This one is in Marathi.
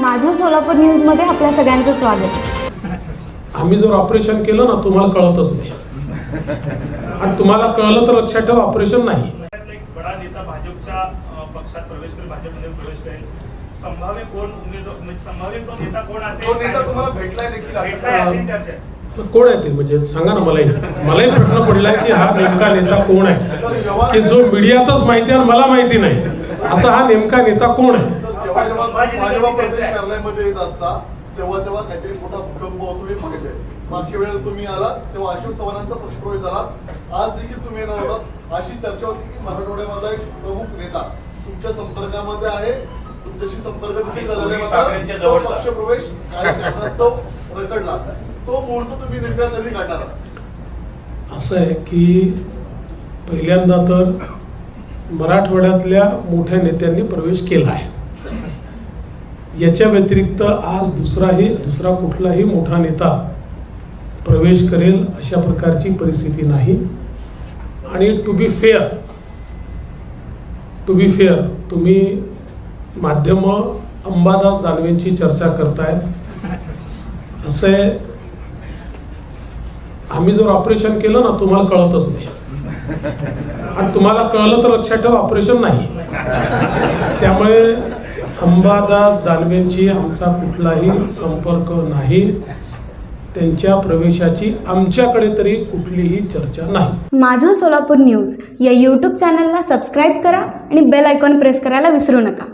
माझं सोलापूर न्यूजमध्ये आपल्या सगळ्यांचं स्वागत. आम्ही जर ऑपरेशन केलं ना तुम्हाला कळतच नाही. आणि तुम्हाला कळलं तर लक्षात ठेवा ऑपरेशन नाही. बडा नेता भाजपच्या पक्षात प्रवेश करेल भाजपमध्ये प्रवेश करेल. संभाव्य कोण उमेदवार म्हणजे संभाव्य तो नेता कोण असेल? तो नेता तुम्हाला भेटलाय देखील भेटलाय अशी चर्चा आहे. कोण आहे ते? म्हणजे सांगा ना मलाही. मलाही प्रश्न पडलाय की हा नेमका नेता कोण आहे? की जो मीडियातच माहिती आहे आणि मला माहिती नाही. असा हा नेमका नेता कोण आहे? जेव्हा जेव्हा भाजपा प्रदेश कार्यालयामध्ये येत असता तेव्हा तेव्हा काहीतरी मोठा भूकंप होतो हे पाहिले मागच्या वेळेला तुम्ही आला तेव्हा अशोक चव्हाणांचा प्रवेश झाला. आज देखील तुम्ही येणार होता अशी चर्चा होती की मराठवाड्यामधला एक प्रमुख नेता तुमच्या संपर्कामध्ये आहे. तुमच्याशी संपर्क देखील जवळचा. पक्षप्रवेश काही कारणास्तव रखडला. तो मुहूर्त तुम्ही नेमका कधी काढणार? असं आहे की पहिल्यांदा तर मराठवाड्यातल्या मोठ्या नेत्यांनी प्रवेश केला आहे. याच्या व्यतिरिक्त आज दुसराही दुसरा कुठलाही मोठा नेता प्रवेश करेल अशा प्रकारची परिस्थिती नाही. आणि to be fair to be fair तुम्ही माध्यम अंबादास दानवेंची चर्चा करतायत असं आहे. आम्ही जर ऑपरेशन केलं ना तुम्हाला कळतच नाही. आणि तुम्हाला कळलं तर लक्षात ठेवा ऑपरेशन नाही. त्यामुळे अंबादास दानवेंची आमचा कुठलाही संपर्क नाही. त्यांच्या प्रवेशाची आमच्याकडे तरी कुठलीही चर्चा नाही. माझं सोलापूर न्यूज या यूट्यूब चॅनलला सबस्क्राईब करा आणि बेल आयकॉन प्रेस करायला विसरू नका.